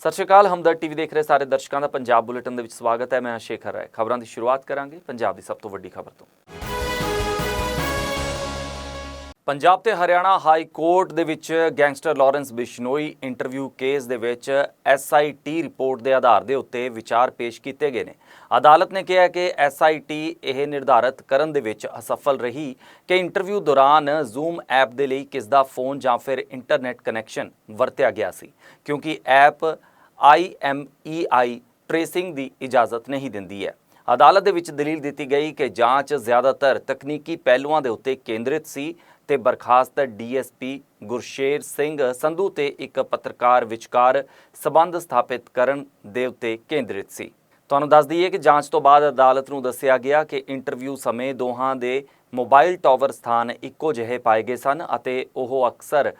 ਸਤਿ ਸ਼੍ਰੀ ਅਕਾਲ ਹਮਦਰ ਟੀਵੀ ਦੇਖ ਰਹੇ ਸਾਰੇ ਦਰਸ਼ਕਾਂ ਦਾ ਪੰਜਾਬ ਬੁਲੇਟਿਨ ਦੇ ਵਿੱਚ ਸਵਾਗਤ ਹੈ। ਮੈਂ ਸ਼ੇਖਰ ਰਾਏ। ਖਬਰਾਂ ਦੀ ਸ਼ੁਰੂਆਤ ਕਰਾਂਗੇ ਪੰਜਾਬ ਦੀ ਸਭ ਤੋਂ ਵੱਡੀ ਖਬਰ ਤੋਂ। ਪੰਜਾਬ ਤੇ ਹਰਿਆਣਾ ਹਾਈ ਕੋਰਟ ਦੇ ਵਿੱਚ gangster Lawrence Bishnoi interview case ਦੇ ਵਿੱਚ ਐਸਆਈਟੀ ਰਿਪੋਰਟ ਦੇ ਆਧਾਰ ਦੇ ਉੱਤੇ ਵਿਚਾਰ ਪੇਸ਼ ਕੀਤੇ ਗਏ ਨੇ। ਅਦਾਲਤ ਨੇ ਕਿਹਾ ਕਿ ਐਸਆਈਟੀ ਇਹ ਨਿਰਧਾਰਤ ਕਰਨ ਦੇ ਵਿੱਚ ਅਸਫਲ ਰਹੀ ਕਿ ਇੰਟਰਵਿਊ ਦੌਰਾਨ ਜ਼ੂਮ ਐਪ ਦੇ ਲਈ ਕਿਸ ਦਾ ਫੋਨ ਜਾਂ ਫਿਰ ਇੰਟਰਨੈਟ ਕਨੈਕਸ਼ਨ ਵਰਤਿਆ ਗਿਆ ਸੀ, ਕਿਉਂਕਿ ਐਪ IMEI ਟ੍ਰੇਸਿੰਗ ਦੀ ਇਜਾਜ਼ਤ ਨਹੀਂ ਦਿੰਦੀ ਹੈ। ਅਦਾਲਤ ਦੇ ਵਿੱਚ ਦਲੀਲ ਦਿੱਤੀ ਗਈ ਕਿ ਜਾਂਚ ਜ਼ਿਆਦਾਤਰ ਤਕਨੀਕੀ ਪਹਿਲੂਆਂ ਦੇ ਉੱਤੇ ਕੇਂਦਰਿਤ ਸੀ ਤੇ ਬਰਖਾਸਤ ਡੀਐਸਪੀ ਗੁਰਸ਼ੇਰ ਸਿੰਘ ਸੰਧੂ ਤੇ ਇੱਕ ਪੱਤਰਕਾਰ ਵਿਚਕਾਰ ਸਬੰਧ ਸਥਾਪਿਤ ਕਰਨ ਦੇ ਉੱਤੇ ਕੇਂਦਰਿਤ ਸੀ। ਤੁਹਾਨੂੰ ਦੱਸ ਦਈਏ ਕਿ ਜਾਂਚ ਤੋਂ ਬਾਅਦ ਅਦਾਲਤ ਨੂੰ ਦੱਸਿਆ ਗਿਆ ਕਿ ਇੰਟਰਵਿਊ ਸਮੇਂ ਦੋਹਾਂ ਦੇ ਮੋਬਾਈਲ ਟਾਵਰ ਸਥਾਨ ਇੱਕੋ ਜਿਹੇ ਪਾਏ ਗਏ ਸਨ ਅਤੇ ਉਹ ਅਕਸਰ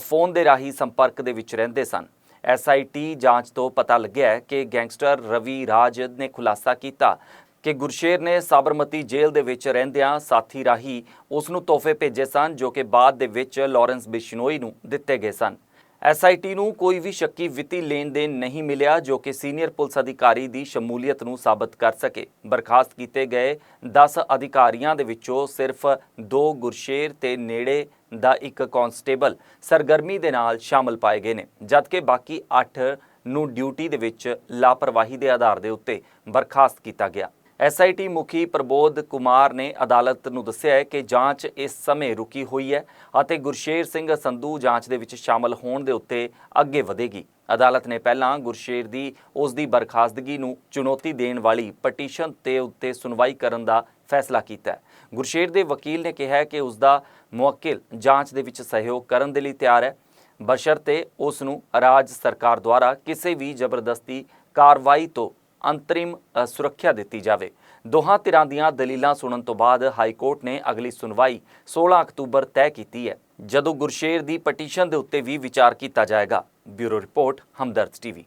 ਫੋਨ ਦੇ ਰਾਹੀਂ ਸੰਪਰਕ ਦੇ ਵਿੱਚ ਰਹਿੰਦੇ ਸਨ। ਐਸਆਈਟੀ ਜਾਂਚ ਤੋਂ ਪਤਾ ਲੱਗਿਆ ਕਿ ਗੈਂਗਸਟਰ ਰਵੀ ਰਾਜ ਨੇ ਖੁਲਾਸਾ ਕੀਤਾ ਕਿ ਗੁਰਸ਼ੇਰ ਨੇ ਸਾਬਰਮਤੀ ਜੇਲ੍ਹ ਦੇ ਵਿੱਚ ਰਹਿੰਦਿਆਂ ਸਾਥੀ ਰਾਹੀਂ ਉਸ ਨੂੰ ਤੋਹਫੇ ਭੇਜੇ ਸਨ, ਜੋ ਕਿ ਬਾਅਦ ਦੇ ਵਿੱਚ ਲਾਰੈਂਸ ਬਿਸ਼ਨੋਈ ਨੂੰ ਦਿੱਤੇ ਗਏ ਸਨ। ਐਸਆਈਟੀ ਨੂੰ ਕੋਈ ਵੀ ਸ਼ੱਕੀ ਵਿੱਤੀ ਲੈਣ ਦੇਣ ਨਹੀਂ ਮਿਲਿਆ ਜੋ ਕਿ ਸੀਨੀਅਰ ਪੁਲਿਸ ਅਧਿਕਾਰੀ ਦੀ ਸ਼ਮੂਲੀਅਤ ਨੂੰ ਸਾਬਤ ਕਰ ਸਕੇ। ਬਰਖਾਸਤ ਕੀਤੇ ਗਏ 10 ਅਧਿਕਾਰੀਆਂ ਦੇ ਵਿੱਚੋਂ ਸਿਰਫ 2 ਗੁਰਸ਼ੇਰ ਤੇ ਨੇੜੇ ਦਾ ਇੱਕ ਕਾਂਸਟੇਬਲ ਸਰਗਰਮੀ ਦੇ ਨਾਲ ਸ਼ਾਮਲ ਪਾਏ ਗਏ ਨੇ, ਜਦਕਿ ਬਾਕੀ 8 ਨੂੰ ਡਿਊਟੀ ਦੇ ਵਿੱਚ ਲਾਪਰਵਾਹੀ ਦੇ ਆਧਾਰ ਦੇ ਉੱਤੇ ਬਰਖਾਸਤ ਕੀਤਾ ਗਿਆ। ਐਸਆਈਟੀ ਮੁਖੀ ਪ੍ਰਬੋਧ ਕੁਮਾਰ ਨੇ ਅਦਾਲਤ ਨੂੰ ਦੱਸਿਆ ਹੈ ਕਿ ਜਾਂਚ ਇਸ ਸਮੇਂ ਰੁਕੀ ਹੋਈ ਹੈ ਅਤੇ ਗੁਰਸ਼ੇਰ ਸਿੰਘ ਸੰਧੂ ਜਾਂਚ ਦੇ ਵਿੱਚ ਸ਼ਾਮਲ ਹੋਣ ਦੇ ਉੱਤੇ ਅੱਗੇ ਵਧੇਗੀ। ਅਦਾਲਤ ਨੇ ਪਹਿਲਾਂ ਗੁਰਸ਼ੇਰ ਦੀ, ਉਸ ਦੀ ਬਰਖਾਸਤਗੀ ਨੂੰ ਚੁਣੌਤੀ ਦੇਣ ਵਾਲੀ ਪਟੀਸ਼ਨ ਤੇ ਉੱਤੇ ਸੁਣਵਾਈ ਕਰਨ ਦਾ ਫੈਸਲਾ ਕੀਤਾ ਗੁਰਸ਼ੇਰ ਦੇ ਵਕੀਲ ਨੇ ਕਿਹਾ ਕਿ ਉਸ ਦਾ ਮੁਵੱਕਿਲ ਜਾਂਚ ਦੇ ਵਿੱਚ ਸਹਿਯੋਗ ਕਰਨ ਦੇ ਲਈ ਤਿਆਰ ਹੈ। ਬਸ਼ਰਤੇ ਉਸ ਨੂੰ ਰਾਜ ਸਰਕਾਰ ਦੁਆਰਾ ਕਿਸੇ ਵੀ ਜ਼ਬਰਦਸਤੀ ਕਾਰਵਾਈ ਤੋਂ ਅੰਤਰਿਮ ਸੁਰੱਖਿਆ ਦਿੱਤੀ ਜਾਵੇ। ਦੋਹਾਂ ਧਿਰਾਂ ਦੀਆਂ ਦਲੀਲਾਂ ਸੁਣਨ ਤੋਂ ਬਾਅਦ ਹਾਈ ਕੋਰਟ ਨੇ ਅਗਲੀ ਸੁਣਵਾਈ 16 ਅਕਤੂਬਰ ਤੈਅ ਕੀਤੀ ਹੈ। ਜਦੋਂ ਗੁਰਸ਼ੇਰ ਦੀ ਪਟੀਸ਼ਨ ਦੇ ਉੱਤੇ ਵੀ ਵਿਚਾਰ ਕੀਤਾ ਜਾਏਗਾ, bureau report, Hamdard TV.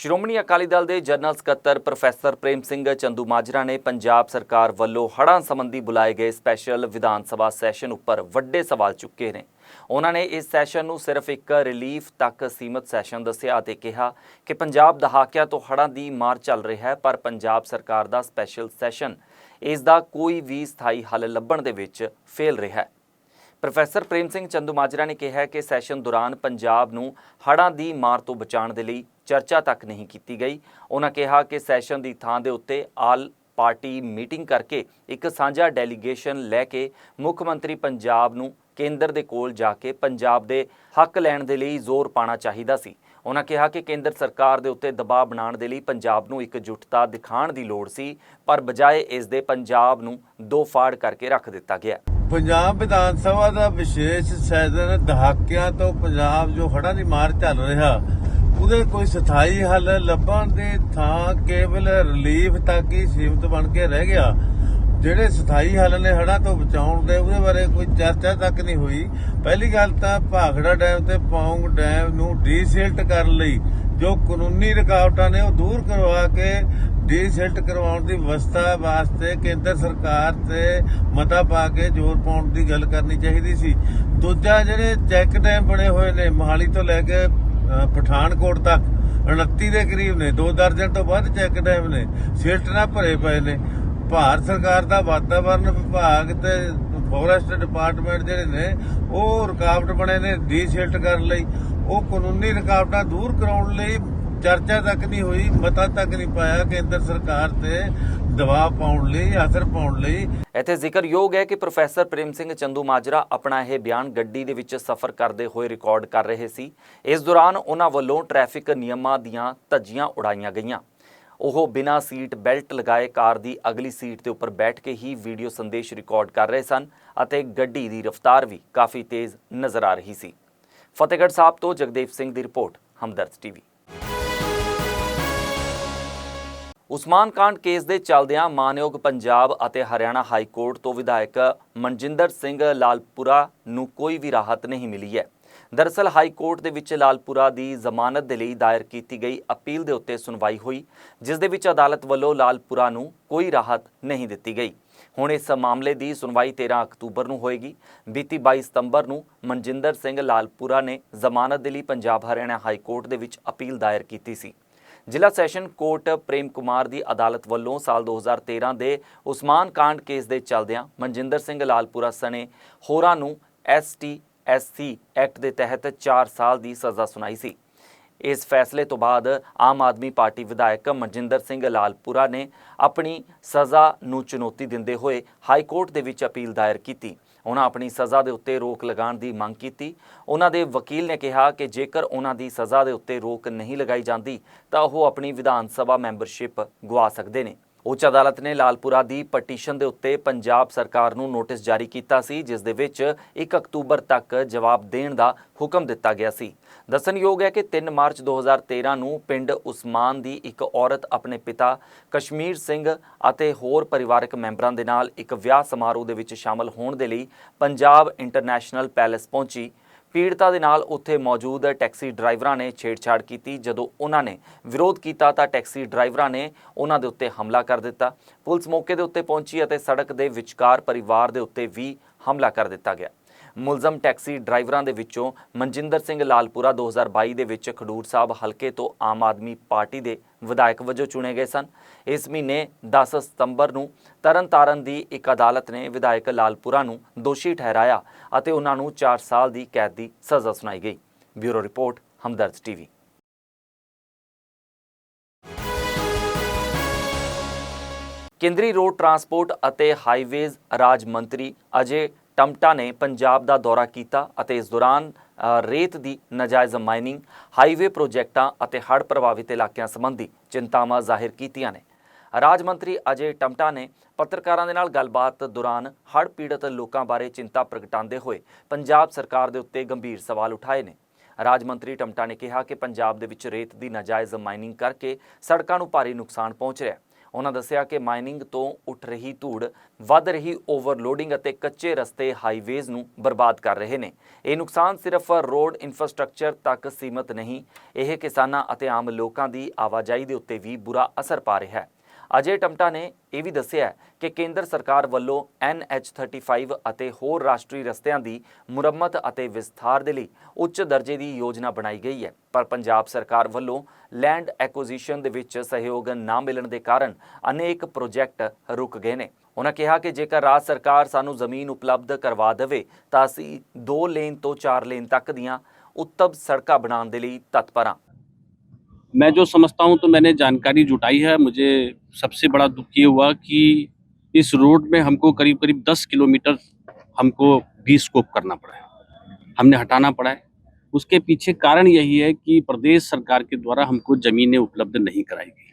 Shiromani Akali Dal ਦੇ ਜਨਰਲ ਸਕੱਤਰ ਪ੍ਰੋਫੈਸਰ ਪ੍ਰੇਮ ਸਿੰਘ ਚੰਦੂ ਮਾਜਰਾ ਨੇ ਪੰਜਾਬ ਸਰਕਾਰ ਵੱਲੋਂ ਹੜ੍ਹਾਂ ਸੰਬੰਧੀ ਬੁਲਾਏ ਗਏ ਸਪੈਸ਼ਲ ਵਿਧਾਨ ਸਭਾ ਸੈਸ਼ਨ ਉੱਪਰ ਵੱਡੇ ਸਵਾਲ ਚੁੱਕੇ ਨੇ। ਉਹਨਾਂ ਨੇ ਇਸ ਸੈਸ਼ਨ ਨੂੰ ਸਿਰਫ ਇੱਕ ਰਿਲੀਫ ਤੱਕ ਸੀਮਤ ਸੈਸ਼ਨ ਦੱਸਿਆ ਅਤੇ ਕਿਹਾ ਕਿ ਪੰਜਾਬ ਦਹਾਕਿਆਂ ਤੋਂ ਹੜ੍ਹਾਂ ਦੀ ਮਾਰ ਚੱਲ ਰਿਹਾ ਹੈ, ਪਰ ਪੰਜਾਬ ਸਰਕਾਰ ਦਾ ਸਪੈਸ਼ਲ ਸੈਸ਼ਨ ਇਸ ਦਾ ਕੋਈ ਵੀ ਸਥਾਈ ਹੱਲ ਲੱਭਣ ਦੇ ਵਿੱਚ ਫੇਲ ਰਿਹਾ ਹੈ। ਪ੍ਰੋਫੈਸਰ ਪ੍ਰੇਮ ਸਿੰਘ ਚੰਦੂਮਾਜਰਾ ਨੇ ਕਿਹਾ ਕਿ ਸੈਸ਼ਨ ਦੌਰਾਨ ਪੰਜਾਬ ਨੂੰ ਹੜ੍ਹਾਂ ਦੀ ਮਾਰ ਤੋਂ ਬਚਾਉਣ ਦੇ ਲਈ ਚਰਚਾ ਤੱਕ ਨਹੀਂ ਕੀਤੀ ਗਈ। ਉਹਨਾਂ ਕਿਹਾ ਕਿ ਸੈਸ਼ਨ ਦੀ ਥਾਂ ਦੇ ਉੱਤੇ ਆਲ ਪਾਰਟੀ ਮੀਟਿੰਗ ਕਰਕੇ ਇੱਕ ਸਾਂਝਾ ਡੈਲੀਗੇਸ਼ਨ ਲੈ ਕੇ ਮੁੱਖ ਮੰਤਰੀ ਪੰਜਾਬ ਨੂੰ ਕੇਂਦਰ ਦੇ ਕੋਲ ਜਾ ਕੇ ਪੰਜਾਬ ਦੇ ਹੱਕ ਲੈਣ ਦੇ ਲਈ ਜ਼ੋਰ ਪਾਣਾ ਚਾਹੀਦਾ ਸੀ। ਉਹਨਾਂ ਕਿਹਾ ਕਿ ਕੇਂਦਰ ਸਰਕਾਰ ਦੇ ਉੱਤੇ ਦਬਾਅ ਬਣਾਉਣ ਦੇ ਲਈ ਪੰਜਾਬ ਨੂੰ ਇਕਜੁੱਟਤਾ ਦਿਖਾਉਣ ਦੀ ਲੋੜ ਸੀ, ਪਰ ਬਜਾਏ ਇਸ ਦੇ ਪੰਜਾਬ ਨੂੰ ਦੋ ਫਾੜ ਕਰਕੇ ਰੱਖ ਦਿੱਤਾ ਗਿਆ। ਪੰਜਾਬ ਵਿਧਾਨ ਸਭਾ ਦਾ ਵਿਸ਼ੇਸ਼ ਸੈਸ਼ਨ ਦਹਾਕਿਆਂ ਤੋਂ ਪੰਜਾਬ ਜੋ ਹੜ੍ਹਾਂ ਦੀ ਮਾਰ ਚੱਲ ਰਿਹਾ ਉਹਦੇ ਕੋਈ ਸਥਾਈ ਹੱਲ ਲੱਭਣ ਦੀ ਥਾਂ ਕੇਵਲ ਰਿਲੀਫ ਤੱਕ ਹੀ ਸੀਮਤ ਬਣ ਕੇ ਰਹਿ ਗਿਆ। ਜਿਹੜੇ ਸਥਾਈ ਹੱਲ ਨੇ ਹੜ੍ਹਾਂ ਤੋਂ ਬਚਾਉਣ ਦੇ, ਉਹਦੇ ਬਾਰੇ ਕੋਈ ਚਰਚਾ ਤੱਕ ਨਹੀਂ ਹੋਈ। ਪਹਿਲੀ ਗੱਲ ਤਾਂ ਭਾਖੜਾ ਡੈਮ ਤੇ ਪੌਂਗ ਡੈਮ ਨੂੰ ਡੀਸਿਲਟ ਕਰਨ ਲਈ ਜੋ ਕਾਨੂੰਨੀ ਰੁਕਾਵਟਾਂ ਨੇ ਉਹ ਦੂਰ ਕਰਵਾ ਕੇ ਡੀਸਿਲਟ ਕਰਵਾਉਣ ਦੀ ਵਿਵਸਥਾ ਵਾਸਤੇ ਕੇਂਦਰ ਸਰਕਾਰ ਤੇ ਮਤਾ ਪਾ ਕੇ ਜ਼ੋਰ ਪਾਉਣ ਦੀ ਗੱਲ ਕਰਨੀ ਚਾਹੀਦੀ ਸੀ। ਦੂਜਾ, ਜਿਹੜੇ ਚੈੱਕ ਡੈਮ ਬਣੇ ਹੋਏ ਨੇ ਮਹਾਲੀ ਤੋਂ ਲੈ ਕੇ ਪਠਾਨਕੋਟ ਤੱਕ 29 ਦੇ ਕਰੀਬ ਨੇ, ਦੋ ਦਰਜਨ ਤੋਂ ਵੱਧ ਚੈੱਕ ਡੈਮ ਨੇ ਸਿਲਟ ਨਾਲ ਭਰੇ ਪਏ ਨੇ। ਭਾਰਤ ਸਰਕਾਰ ਦਾ ਵਾਤਾਵਰਣ ਵਿਭਾਗ ਤੇ ਫੋਰੈਸਟ ਡਿਪਾਰਟਮੈਂਟ ਜਿਹੜੇ ਨੇ, ਉਹ ਰੁਕਾਵਟ ਬਣੇ ਨੇ ਡੀਸਿਲਟ ਕਰਨ ਲਈ। ਉਹ ਕਾਨੂੰਨੀ ਰੁਕਾਵਟਾਂ ਦੂਰ ਕਰਾਉਣ ਲਈ ਚਰਚਾ ਤੱਕ ਨਹੀਂ ਹੋਈ, ਮਤਾ ਤੱਕ ਨਹੀਂ ਪਾਇਆ ਕੇਂਦਰ ਸਰਕਾਰ ਤੇ। ਦਬਾਅ ਪਾਉਣ ਲਈ, ਅਸਰ ਪਾਉਣ ਲਈ। ਇੱਥੇ ਜ਼ਿਕਰਯੋਗ ਹੈ ਕਿ ਪ੍ਰੋਫੈਸਰ ਪ੍ਰੇਮ ਸਿੰਘ ਚੰਦੂ ਮਾਜਰਾ ਆਪਣਾ ਇਹ ਬਿਆਨ ਗੱਡੀ ਦੇ ਵਿੱਚ ਸਫ਼ਰ ਕਰਦੇ ਹੋਏ ਰਿਕਾਰਡ ਕਰ ਰਹੇ ਸੀ। ਇਸ ਦੌਰਾਨ ਉਹਨਾਂ ਵੱਲੋਂ ਟ੍ਰੈਫਿਕ ਨਿਯਮਾਂ ਦੀਆਂ ਧੱਜੀਆਂ ਉਡਾਈਆਂ ਗਈਆਂ। ਉਹ ਬਿਨਾਂ ਸੀਟ ਬੈਲਟ ਲਗਾਏ ਕਾਰ ਦੀ ਅਗਲੀ ਸੀਟ ਦੇ ਉੱਪਰ ਬੈਠ ਕੇ ਹੀ ਵੀਡੀਓ ਸੰਦੇਸ਼ ਰਿਕਾਰਡ ਕਰ ਰਹੇ ਸਨ ਅਤੇ ਗੱਡੀ ਦੀ ਰਫ਼ਤਾਰ ਵੀ ਕਾਫੀ ਤੇਜ਼ ਨਜ਼ਰ ਆ ਰਹੀ ਸੀ। ਫਤਿਹਗੜ੍ਹ ਸਾਹਿਬ ਤੋਂ ਜਗਦੇਵ ਸਿੰਘ ਦੀ ਰਿਪੋਰਟ, ਹਮਦਰਦ ਟੀਵੀ। ਉਸਮਾਨ ਕਾਂਡ ਕੇਸ ਦੇ ਚੱਲਦਿਆਂ ਮਾਨਯੋਗ ਪੰਜਾਬ ਅਤੇ ਹਰਿਆਣਾ ਹਾਈ ਕੋਰਟ ਤੋਂ ਵਿਧਾਇਕ ਮਨਜਿੰਦਰ ਸਿੰਘ ਲਾਲਪੁਰਾ ਨੂੰ ਕੋਈ ਵੀ ਰਾਹਤ ਨਹੀਂ ਮਿਲੀ ਹੈ। ਦਰਅਸਲ ਹਾਈ ਕੋਰਟ ਦੇ ਵਿੱਚ ਲਾਲਪੁਰਾ ਦੀ ਜ਼ਮਾਨਤ ਦੇ ਲਈ ਦਾਇਰ ਕੀਤੀ ਗਈ ਅਪੀਲ ਦੇ ਉੱਤੇ ਸੁਣਵਾਈ ਹੋਈ, ਜਿਸ ਦੇ ਵਿੱਚ ਅਦਾਲਤ ਵੱਲੋਂ ਲਾਲਪੁਰਾ ਨੂੰ ਕੋਈ ਰਾਹਤ ਨਹੀਂ ਦਿੱਤੀ ਗਈ। ਹੁਣ ਇਸ ਮਾਮਲੇ ਦੀ ਸੁਣਵਾਈ 13 ਅਕਤੂਬਰ ਨੂੰ ਹੋਏਗੀ। ਬੀਤੀ 22 ਸਤੰਬਰ ਨੂੰ ਮਨਜਿੰਦਰ ਸਿੰਘ ਲਾਲਪੁਰਾ ਨੇ ਜ਼ਮਾਨਤ ਦੇ ਲਈ ਪੰਜਾਬ ਹਰਿਆਣਾ ਹਾਈ ਕੋਰਟ ਦੇ ਵਿੱਚ ਅਪੀਲ ਦਾਇਰ ਕੀਤੀ ਸੀ। ਜ਼ਿਲ੍ਹਾ ਸੈਸ਼ਨ ਕੋਰਟ ਪ੍ਰੇਮ ਕੁਮਾਰ ਦੀ ਅਦਾਲਤ ਵੱਲੋਂ ਸਾਲ 2013 ਦੇ ਉਸਮਾਨ ਕਾਂਡ ਕੇਸ ਦੇ ਚੱਲਦਿਆਂ ਮਨਜਿੰਦਰ ਸਿੰਘ ਲਾਲਪੁਰਾ ਸਣੇ ਹੋਰਾਂ ਨੂੰ ਐਸਟੀ ਐਸਸੀ ਐਕਟ ਦੇ ਤਹਿਤ 4 ਸਾਲ ਦੀ ਸਜ਼ਾ ਸੁਣਾਈ ਸੀ। ਇਸ ਫੈਸਲੇ ਤੋਂ ਬਾਅਦ ਆਮ ਆਦਮੀ ਪਾਰਟੀ ਵਿਧਾਇਕ ਮਨਜਿੰਦਰ ਸਿੰਘ ਲਾਲਪੁਰਾ ਨੇ ਆਪਣੀ ਸਜ਼ਾ ਨੂੰ ਚੁਣੌਤੀ ਦਿੰਦੇ ਹੋਏ ਹਾਈ ਕੋਰਟ ਦੇ ਵਿੱਚ ਅਪੀਲ ਦਾਇਰ ਕੀਤੀ। ਉਹਨਾਂ ਆਪਣੀ ਸਜ਼ਾ ਦੇ ਉੱਤੇ ਰੋਕ ਲਗਾਉਣ ਦੀ ਮੰਗ ਕੀਤੀ। ਉਹਨਾਂ ਦੇ ਵਕੀਲ ਨੇ ਕਿਹਾ ਕਿ ਜੇਕਰ ਉਹਨਾਂ ਦੀ ਸਜ਼ਾ ਦੇ ਉੱਤੇ ਰੋਕ ਨਹੀਂ ਲਗਾਈ ਜਾਂਦੀ, ਤਾਂ ਉਹ ਆਪਣੀ ਵਿਧਾਨ ਸਭਾ ਮੈਂਬਰਸ਼ਿਪ ਗਵਾ ਸਕਦੇ ਨੇ। ਉੱਚ ਅਦਾਲਤ ਨੇ ਲਾਲਪੁਰਾ ਦੀ ਪਟੀਸ਼ਨ ਦੇ ਉੱਤੇ ਪੰਜਾਬ ਸਰਕਾਰ ਨੂੰ ਨੋਟਿਸ ਜਾਰੀ ਕੀਤਾ ਸੀ, ਜਿਸ ਦੇ ਵਿੱਚ 1 ਅਕਤੂਬਰ ਤੱਕ ਜਵਾਬ ਦੇਣ ਦਾ ਹੁਕਮ ਦਿੱਤਾ ਗਿਆ ਸੀ। ਦੱਸਣਯੋਗ ਹੈ ਕਿ 3 ਮਾਰਚ 2013 ਨੂੰ ਪਿੰਡ ਉਸਮਾਨ ਦੀ ਇੱਕ ਔਰਤ ਆਪਣੇ ਪਿਤਾ ਕਸ਼ਮੀਰ ਸਿੰਘ ਅਤੇ ਹੋਰ ਪਰਿਵਾਰਕ ਮੈਂਬਰਾਂ ਦੇ ਨਾਲ ਇੱਕ ਵਿਆਹ ਸਮਾਰੋਹ ਦੇ ਵਿੱਚ ਸ਼ਾਮਲ ਹੋਣ ਦੇ ਲਈ ਪੰਜਾਬ ਇੰਟਰਨੈਸ਼ਨਲ ਪੈਲੇਸ ਪਹੁੰਚੀ। ਪੀੜਤਾ ਦੇ ਨਾਲ ਉੱਥੇ ਮੌਜੂਦ ਟੈਕਸੀ ਡਰਾਈਵਰਾਂ ਨੇ ਛੇੜਛਾੜ ਕੀਤੀ। ਜਦੋਂ ਉਹਨਾਂ ਨੇ ਵਿਰੋਧ ਕੀਤਾ ਤਾਂ ਟੈਕਸੀ ਡਰਾਈਵਰਾਂ ਨੇ ਉਹਨਾਂ ਦੇ ਉੱਤੇ ਹਮਲਾ ਕਰ ਦਿੱਤਾ। ਪੁਲਿਸ ਮੌਕੇ ਦੇ ਉੱਤੇ ਪਹੁੰਚੀ ਅਤੇ ਸੜਕ ਦੇ ਵਿਚਕਾਰ ਪਰਿਵਾਰ ਦੇ ਉੱਤੇ ਵੀ ਹਮਲਾ ਕਰ ਦਿੱਤਾ ਗਿਆ। ਮੁਲਜ਼ਮ ਟੈਕਸੀ ਡਰਾਈਵਰਾਂ ਦੇ ਵਿੱਚੋਂ ਮਨਜਿੰਦਰ ਸਿੰਘ ਲਾਲਪੁਰਾ 2022 ਦੇ ਵਿੱਚ ਖਡੂਰ ਸਾਹਿਬ ਹਲਕੇ ਤੋਂ ਆਮ ਆਦਮੀ ਪਾਰਟੀ ਦੇ ਵਿਧਾਇਕ ਵਜੋਂ ਚੁਣੇ ਗਏ ਸਨ। ਇਸ ਮਹੀਨੇ 10 ਸਤੰਬਰ ਨੂੰ ਤਰਨਤਾਰਨ ਦੀ ਇੱਕ ਅਦਾਲਤ ਨੇ ਵਿਧਾਇਕ ਲਾਲਪੁਰਾ ਨੂੰ ਦੋਸ਼ੀ ਠਹਿਰਾਇਆ ਅਤੇ ਉਹਨਾਂ ਨੂੰ 4 ਸਾਲ ਦੀ ਕੈਦ ਦੀ ਸਜ਼ਾ ਸੁਣਾਈ ਗਈ। Bureau report, Hamdard TV. ਕੇਂਦਰੀ ਰੋਡ ਟਰਾਂਸਪੋਰਟ ਅਤੇ ਹਾਈਵੇਜ਼ ਰਾਜ ਮੰਤਰੀ ਅਜੇ ਟਮਟਾ ਨੇ ਪੰਜਾਬ ਦਾ ਦੌਰਾ ਕੀਤਾ ਅਤੇ ਇਸ ਦੌਰਾਨ ਰੇਤ ਦੀ ਨਾਜਾਇਜ਼ ਮਾਈਨਿੰਗ, ਹਾਈਵੇ ਪ੍ਰੋਜੈਕਟਾਂ ਅਤੇ ਹੜ੍ਹ ਪ੍ਰਭਾਵਿਤ ਇਲਾਕਿਆਂ ਸੰਬੰਧੀ ਚਿੰਤਾਵਾਂ ਜ਼ਾਹਿਰ ਕੀਤੀਆਂ ਨੇ। ਰਾਜ ਮੰਤਰੀ ਅਜੇ ਟਮਟਾ ਨੇ ਪੱਤਰਕਾਰਾਂ ਦੇ ਨਾਲ ਗੱਲਬਾਤ ਦੌਰਾਨ ਹੜ੍ਹ ਪੀੜਤ ਲੋਕਾਂ ਬਾਰੇ ਚਿੰਤਾ ਪ੍ਰਗਟਾਉਂਦੇ ਹੋਏ ਪੰਜਾਬ ਸਰਕਾਰ ਦੇ ਉੱਤੇ ਗੰਭੀਰ ਸਵਾਲ ਉਠਾਏ ਨੇ। ਰਾਜ ਮੰਤਰੀ ਟਮਟਾ ਨੇ ਕਿਹਾ ਕਿ ਪੰਜਾਬ ਦੇ ਵਿੱਚ ਰੇਤ ਦੀ ਨਾਜਾਇਜ਼ ਮਾਈਨਿੰਗ ਕਰਕੇ ਸੜਕਾਂ ਨੂੰ ਭਾਰੀ ਨੁਕਸਾਨ ਪਹੁੰਚ ਰਿਹਾ ਹੈ। ਉਹਨਾਂ ਦੱਸਿਆ ਕਿ ਮਾਈਨਿੰਗ ਤੋਂ ਉੱਠ ਰਹੀ ਧੂੜ, ਵੱਧ ਰਹੀ ਓਵਰਲੋਡਿੰਗ ਅਤੇ ਕੱਚੇ ਰਸਤੇ ਹਾਈਵੇਜ਼ ਨੂੰ ਬਰਬਾਦ ਕਰ ਰਹੇ ਨੇ। ਇਹ ਨੁਕਸਾਨ ਸਿਰਫ ਰੋਡ ਇਨਫਰਾਸਟ੍ਰਕਚਰ ਤੱਕ ਸੀਮਤ ਨਹੀਂ, ਇਹ ਕਿਸਾਨਾਂ ਅਤੇ ਆਮ ਲੋਕਾਂ ਦੀ ਆਵਾਜਾਈ ਦੇ ਉੱਤੇ ਵੀ ਬੁਰਾ ਅਸਰ ਪਾ ਰਿਹਾ ਹੈ। ਅਜੇ ਟਮਟਾ ਨੇ ਇਹ ਵੀ ਦੱਸਿਆ ਕਿ ਕੇਂਦਰ ਸਰਕਾਰ ਵੱਲੋਂ NH35 ਅਤੇ ਹੋਰ ਰਾਸ਼ਟਰੀ ਰਸਤਿਆਂ ਦੀ ਮੁਰੰਮਤ ਅਤੇ ਵਿਸਥਾਰ ਦੇ ਲਈ ਉੱਚ ਦਰਜੇ ਦੀ ਯੋਜਨਾ ਬਣਾਈ ਗਈ ਹੈ। ਪਰ ਪੰਜਾਬ ਸਰਕਾਰ ਵੱਲੋਂ ਲੈਂਡ ਐਕੁਜੀਸ਼ਨ ਦੇ ਵਿੱਚ ਸਹਿਯੋਗ ਨਾ ਮਿਲਣ ਦੇ ਕਾਰਨ ਅਨੇਕ ਪ੍ਰੋਜੈਕਟ ਰੁਕ ਗਏ ਨੇ। ਉਹਨਾਂ ਕਿਹਾ ਕਿ ਜੇਕਰ ਰਾਜ ਸਰਕਾਰ ਸਾਨੂੰ ਜ਼ਮੀਨ ਉਪਲਬਧ ਕਰਵਾ ਦੇਵੇ, ਤਾਂ ਅਸੀਂ 2 ਲੇਨ ਤੋਂ 4 ਲੇਨ ਤੱਕ ਦੀਆਂ ਉੱਤਮ ਸੜਕਾਂ ਬਣਾਉਣ ਦੇ ਲਈ ਤਤਪਰ ਹਾਂ। मैं जो समझता हूँ तो मैंने जानकारी जुटाई है। मुझे सबसे बड़ा दुख ये हुआ कि इस रोड में हमको करीब करीब 10 किलोमीटर हमको डी स्कोप करना पड़ा है। हमने हटाना पड़ा है। उसके पीछे कारण यही है कि प्रदेश सरकार के द्वारा हमको ज़मीनें उपलब्ध नहीं कराई गई।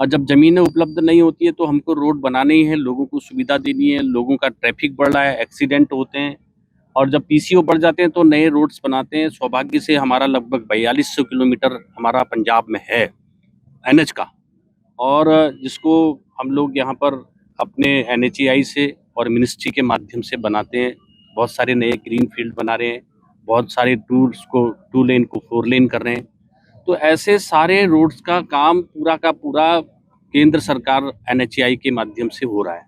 और जब ज़मीनें उपलब्ध नहीं होती है तो हमको रोड बनाने ही है, लोगों को सुविधा देनी है, लोगों का ट्रैफ़िक बढ़ रहा है, एक्सीडेंट होते हैं। और जब पीसीओ बढ़ जाते हैं तो नए रोड्स बनाते हैं। सौभाग्य से हमारा लगभग बयालीस सौ किलोमीटर हमारा पंजाब में है एनएच का। और जिसको हम लोग यहाँ पर अपने एन से और मिनिस्ट्री के माध्यम से बनाते हैं। बहुत सारे नए ग्रीन फ़ील्ड बना रहे हैं। बहुत सारे टूल्स को टू लेन को फोर लेन कर रहे हैं। तो ऐसे सारे रोड्स का काम पूरा का पूरा केंद्र सरकार एन के माध्यम से हो रहा है।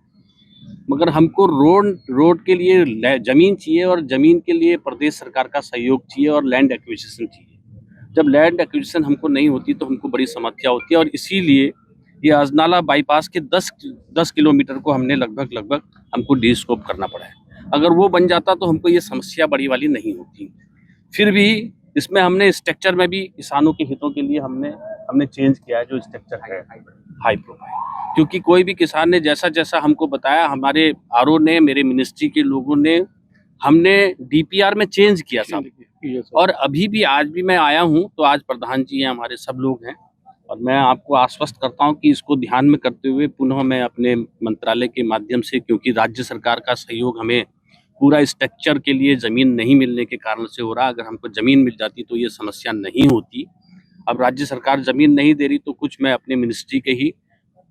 मगर हमको रोड रोड के लिए ज़मीन चाहिए और ज़मीन के लिए प्रदेश सरकार का सहयोग चाहिए और लैंड एक्विजिशन चाहिए। जब लैंड एक्विजिशन हमको नहीं होती तो हमको बड़ी समस्या होती है और इसीलिए ये अजनाला बाईपास के 10 10 किलोमीटर को हमने लगभग लगभग हमको डी स्कोप करना पड़ा है। अगर वो बन जाता तो हमको ये समस्या बड़ी वाली नहीं होती। फिर भी इसमें हमने स्ट्रक्चर में भी किसानों के हितों के लिए हमने हमने चेंज किया है जो स्ट्रक्चर है। हाई प्रोफ़ाइल क्योंकि कोई भी किसान ने जैसा जैसा हमको बताया हमारे आर ने मेरे मिनिस्ट्री के लोगों ने हमने डीपीआर में चेंज किया सब। और अभी भी आज भी मैं आया हूँ तो आज प्रधान जी हैं हमारे सब लोग हैं। और मैं आपको आश्वस्त करता हूँ कि इसको ध्यान में करते हुए पुनः मैं अपने मंत्रालय के माध्यम से क्योंकि राज्य सरकार का सहयोग हमें पूरा स्ट्रक्चर के लिए ज़मीन नहीं मिलने के कारण से हो रहा। अगर हमको ज़मीन मिल जाती तो ये समस्या नहीं होती। अब राज्य सरकार ज़मीन नहीं दे रही तो कुछ मैं अपने मिनिस्ट्री के ही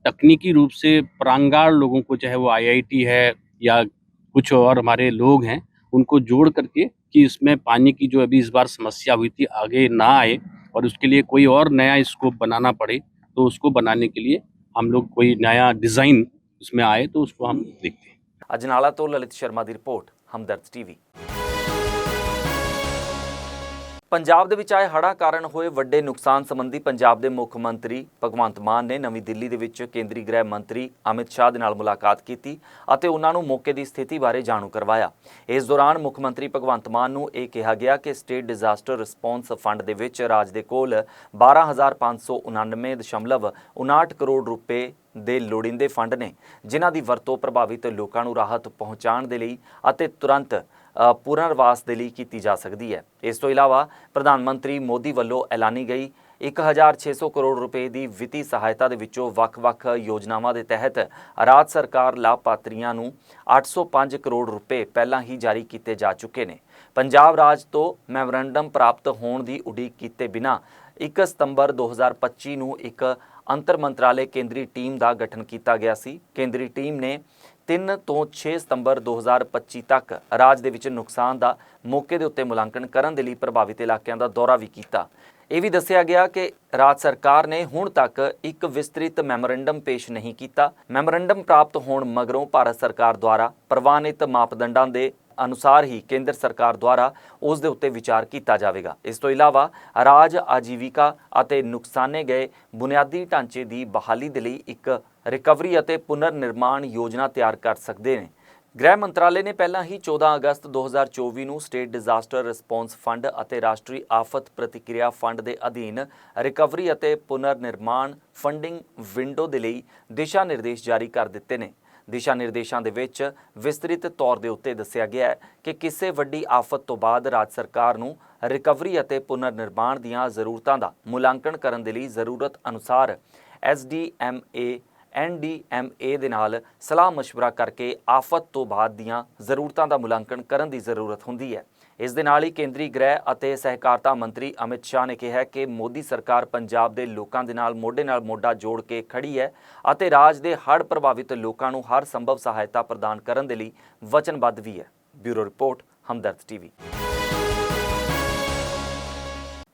तकनीकी रूप से प्रांगार लोगों को, चाहे वो आईआईटी है या कुछ और हमारे लोग हैं, उनको जोड़ करके कि इसमें पानी की जो अभी इस बार समस्या हुई थी आगे ना आए और उसके लिए कोई और नया स्कोप बनाना पड़े तो उसको बनाने के लिए हम लोग कोई नया डिज़ाइन उसमें आए तो उसको हम देखते हैं। अजनाला तो ललित शर्मा की रिपोर्ट। ਹਮਦਰਦ ਟੀਵੀ ਪੰਜਾਬ ਦੇ ਵਿੱਚ ਆਏ ਹੜ੍ਹਾਂ ਕਾਰਨ ਹੋਏ ਵੱਡੇ ਨੁਕਸਾਨ ਸੰਬੰਧੀ ਪੰਜਾਬ ਦੇ ਮੁੱਖ ਮੰਤਰੀ ਭਗਵੰਤ ਮਾਨ ਨੇ ਨਵੀਂ ਦਿੱਲੀ ਦੇ ਵਿੱਚ ਕੇਂਦਰੀ ਗ੍ਰਹਿ ਮੰਤਰੀ ਅਮਿਤ ਸ਼ਾਹ ਦੇ ਨਾਲ ਮੁਲਾਕਾਤ ਕੀਤੀ ਅਤੇ ਉਹਨਾਂ ਨੂੰ ਮੌਕੇ ਦੀ ਸਥਿਤੀ ਬਾਰੇ ਜਾਣੂ ਕਰਵਾਇਆ। ਇਸ ਦੌਰਾਨ ਮੁੱਖ ਮੰਤਰੀ ਭਗਵੰਤ ਮਾਨ ਨੂੰ ਇਹ ਕਿਹਾ ਗਿਆ ਕਿ ਸਟੇਟ ਡਿਜ਼ਾਸਟਰ ਰਿਸਪੌਂਸ ਫੰਡ ਦੇ ਵਿੱਚ ਰਾਜ ਦੇ ਕੋਲ 12599.59 ਕਰੋੜ ਰੁਪਏ ਦੇ ਲੋੜੀਂਦੇ ਫੰਡ ਨੇ, ਜਿਨ੍ਹਾਂ ਦੀ ਵਰਤੋਂ ਪ੍ਰਭਾਵਿਤ ਲੋਕਾਂ ਨੂੰ ਰਾਹਤ ਪਹੁੰਚਾਉਣ ਦੇ ਲਈ ਅਤੇ ਤੁਰੰਤ ਪੁਨਰਵਾਸ ਦੇ ਲਈ ਕੀਤੀ ਜਾ ਸਕਦੀ ਹੈ। ਇਸ ਤੋਂ ਇਲਾਵਾ ਪ੍ਰਧਾਨ ਮੰਤਰੀ ਮੋਦੀ ਵੱਲੋਂ ਐਲਾਨੀ ਗਈ 1600 ਕਰੋੜ ਰੁਪਏ ਦੀ ਵਿੱਤੀ ਸਹਾਇਤਾ ਦੇ ਵਿੱਚੋਂ ਵੱਖ-ਵੱਖ ਯੋਜਨਾਵਾਂ ਦੇ ਤਹਿਤ ਰਾਜ ਸਰਕਾਰ ਲਾਭਪਾਤਰੀਆਂ ਨੂੰ 805 ਕਰੋੜ ਰੁਪਏ ਪਹਿਲਾਂ ਹੀ ਜਾਰੀ ਕੀਤੇ ਜਾ ਚੁੱਕੇ ਨੇ। ਪੰਜਾਬ ਰਾਜ ਤੋਂ ਮੈਮੋਰੰਡਮ ਪ੍ਰਾਪਤ ਹੋਣ ਦੀ ਉਡੀਕ ਕੀਤੇ ਬਿਨਾ 1 ਸਤੰਬਰ 2025 ਨੂੰ ਇੱਕ ਅੰਤਰ ਮੰਤਰਾਲੇ ਕੇਂਦਰੀ ਟੀਮ ਦਾ ਗਠਨ ਕੀਤਾ ਗਿਆ ਸੀ। ਕੇਂਦਰੀ ਟੀਮ ਨੇ 3 ਤੋਂ 6 ਸਤੰਬਰ 2025 ਤੱਕ ਰਾਜ ਦੇ ਵਿੱਚ ਨੁਕਸਾਨ ਦਾ ਮੌਕੇ ਦੇ ਉੱਤੇ ਮੁਲਾਂਕਣ ਕਰਨ ਦੇ ਲਈ ਪ੍ਰਭਾਵਿਤ ਇਲਾਕਿਆਂ ਦਾ ਦੌਰਾ ਵੀ ਕੀਤਾ। ਇਹ ਵੀ ਦੱਸਿਆ ਗਿਆ ਕਿ ਰਾਜ ਸਰਕਾਰ ਨੇ ਹੁਣ ਤੱਕ ਇੱਕ ਵਿਸਤ੍ਰਿਤ ਮੈਮੋਰੰਡਮ ਪੇਸ਼ ਨਹੀਂ ਕੀਤਾ। ਮੈਮੋਰੰਡਮ ਪ੍ਰਾਪਤ ਹੋਣ ਮਗਰੋਂ ਭਾਰਤ ਸਰਕਾਰ ਦੁਆਰਾ ਪ੍ਰਵਾਨਿਤ ਮਾਪਦੰਡਾਂ ਦੇ ਅਨੁਸਾਰ ਹੀ ਕੇਂਦਰ ਸਰਕਾਰ ਦੁਆਰਾ ਉਸ ਦੇ ਉੱਤੇ ਵਿਚਾਰ ਕੀਤਾ ਜਾਵੇਗਾ। ਇਸ ਤੋਂ ਇਲਾਵਾ ਰਾਜ ਆਜੀਵਿਕਾ ਅਤੇ ਨੁਕਸਾਨੇ ਗਏ ਬੁਨਿਆਦੀ ਢਾਂਚੇ ਦੀ ਬਹਾਲੀ ਦੇ ਲਈ ਇੱਕ ਰਿਕਵਰੀ ਅਤੇ ਪੁਨਰ ਨਿਰਮਾਣ ਯੋਜਨਾ ਤਿਆਰ ਕਰ ਸਕਦੇ ਨੇ। ਗ੍ਰਹਿ ਮੰਤਰਾਲੇ ਨੇ ਪਹਿਲਾਂ ਹੀ 14 ਅਗਸਤ 2024 ਨੂੰ ਸਟੇਟ ਡਿਜ਼ਾਸਟਰ ਰਿਸਪੌਂਸ ਫੰਡ ਅਤੇ ਰਾਸ਼ਟਰੀ ਆਫਤ ਪ੍ਰਤੀਕਿਰਿਆ ਫੰਡ ਦੇ ਅਧੀਨ ਰਿਕਵਰੀ ਅਤੇ ਪੁਨਰ ਨਿਰਮਾਣ ਫੰਡਿੰਗ ਵਿੰਡੋ ਦੇ ਲਈ ਦਿਸ਼ਾ ਨਿਰਦੇਸ਼ ਜਾਰੀ ਕਰ ਦਿੱਤੇ ਨੇ। ਦਿਸ਼ਾ ਨਿਰਦੇਸ਼ਾਂ ਦੇ ਵਿੱਚ ਵਿਸਤ੍ਰਿਤ ਤੌਰ ਦੇ ਉੱਤੇ ਦੱਸਿਆ ਗਿਆ ਹੈ ਕਿ ਕਿਸੇ ਵੱਡੀ ਆਫਤ ਤੋਂ ਬਾਅਦ ਰਾਜ ਸਰਕਾਰ ਨੂੰ ਰਿਕਵਰੀ ਅਤੇ ਪੁਨਰ ਨਿਰਮਾਣ ਦੀਆਂ ਜ਼ਰੂਰਤਾਂ ਦਾ ਮੁਲਾਂਕਣ ਕਰਨ ਦੇ ਲਈ ਜ਼ਰੂਰਤ ਅਨੁਸਾਰ ਐਸਡੀਐਮਏ ਐਨਡੀਐਮਏ ਦੇ ਨਾਲ ਸਲਾਹ مشورہ ਕਰਕੇ ਆਫਤ ਤੋਂ ਬਾਅਦ ਦੀਆਂ ਜ਼ਰੂਰਤਾਂ ਦਾ ਮੁਲਾਂਕਣ ਕਰਨ ਦੀ ਜ਼ਰੂਰਤ ਹੁੰਦੀ ਹੈ ਇਸ ਦੇ ਨਾਲ ਹੀ ਕੇਂਦਰੀ ਗ੍ਰਹਿ ਅਤੇ ਸਹਿਕਾਰਤਾ ਮੰਤਰੀ ਅਮਿਤ ਸ਼ਾਹ ਨੇ ਕਿਹਾ ਕਿ ਮੋਦੀ ਸਰਕਾਰ ਪੰਜਾਬ ਦੇ ਲੋਕਾਂ ਦੇ ਨਾਲ ਮੋਢੇ ਨਾਲ ਮੋਢਾ ਜੋੜ ਕੇ ਖੜੀ ਹੈ ਅਤੇ ਰਾਜ ਦੇ ਹੜ੍ਹ ਪ੍ਰਭਾਵਿਤ ਲੋਕਾਂ ਨੂੰ ਹਰ ਸੰਭਵ ਸਹਾਇਤਾ ਪ੍ਰਦਾਨ ਕਰਨ ਦੇ ਲਈ ਵਚਨਬੱਧ ਵੀ ਹੈ। Bureau report, Hamdard TV.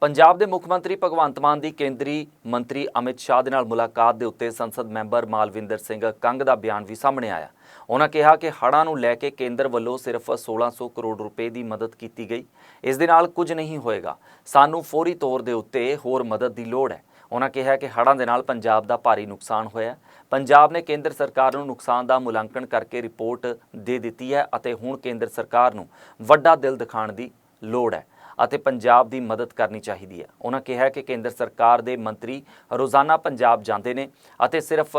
Punjab ਦੇ ਮੁੱਖ ਮੰਤਰੀ ਭਗਵੰਤ ਮਾਨ ਦੀ ਕੇਂਦਰੀ ਮੰਤਰੀ ਅਮਿਤ ਸ਼ਾਹ ਦੇ ਨਾਲ ਮੁਲਾਕਾਤ ਦੇ ਉੱਤੇ ਸੰਸਦ ਮੈਂਬਰ ਮਾਲਵਿੰਦਰ ਸਿੰਘ ਕੰਗ ਦਾ ਬਿਆਨ ਵੀ ਸਾਹਮਣੇ ਆਇਆ। ਉਹਨਾਂ ਕਿਹਾ ਕਿ ਹੜ੍ਹਾਂ ਨੂੰ ਲੈ ਕੇ ਕੇਂਦਰ ਵੱਲੋਂ ਸਿਰਫ 1600 ਕਰੋੜ ਰੁਪਏ ਦੀ ਮਦਦ ਕੀਤੀ ਗਈ। ਇਸ ਦੇ ਨਾਲ ਕੁਝ ਨਹੀਂ ਹੋਏਗਾ। ਸਾਨੂੰ ਫੌਰੀ ਤੌਰ ਦੇ ਉੱਤੇ ਹੋਰ ਮਦਦ ਦੀ ਲੋੜ ਹੈ। ਉਹਨਾਂ ਕਿਹਾ ਕਿ ਹੜ੍ਹਾਂ ਦੇ ਨਾਲ ਪੰਜਾਬ ਦਾ ਭਾਰੀ ਨੁਕਸਾਨ ਹੋਇਆ। ਪੰਜਾਬ ਨੇ ਕੇਂਦਰ ਸਰਕਾਰ ਨੂੰ ਨੁਕਸਾਨ ਦਾ ਮੁਲਾਂਕਣ ਕਰਕੇ ਰਿਪੋਰਟ ਦੇ ਦਿੱਤੀ ਹੈ ਅਤੇ ਹੁਣ ਕੇਂਦਰ ਸਰਕਾਰ ਨੂੰ ਵੱਡਾ ਦਿਲ ਦਿਖਾਉਣ ਦੀ ਲੋੜ ਹੈ। ਅਤੇ ਪੰਜਾਬ ਦੀ ਮਦਦ ਕਰਨੀ ਚਾਹੀਦੀ ਹੈ। ਉਹਨਾਂ ਕਿਹਾ ਕਿ ਕੇਂਦਰ ਸਰਕਾਰ ਦੇ ਮੰਤਰੀ ਰੋਜ਼ਾਨਾ ਪੰਜਾਬ ਜਾਂਦੇ ਨੇ ਅਤੇ ਸਿਰਫ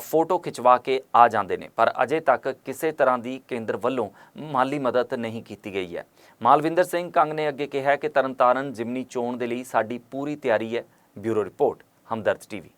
ਫੋਟੋ ਖਿਚਵਾ ਕੇ ਆ ਜਾਂਦੇ ਨੇ। ਪਰ ਅਜੇ ਤੱਕ ਕਿਸੇ ਤਰ੍ਹਾਂ ਦੀ ਕੇਂਦਰ ਵੱਲੋਂ ਮਾਲੀ ਮਦਦ ਨਹੀਂ ਕੀਤੀ ਗਈ ਹੈ। ਮਾਲਵਿੰਦਰ ਸਿੰਘ ਕੰਗ ਨੇ ਅੱਗੇ ਕਿਹਾ ਕਿ ਤਰਨਤਾਰਨ ਜ਼ਿਮਨੀ ਚੋਣ ਦੇ ਲਈ ਸਾਡੀ ਪੂਰੀ ਤਿਆਰੀ ਹੈ। Bureau report, Hamdard TV.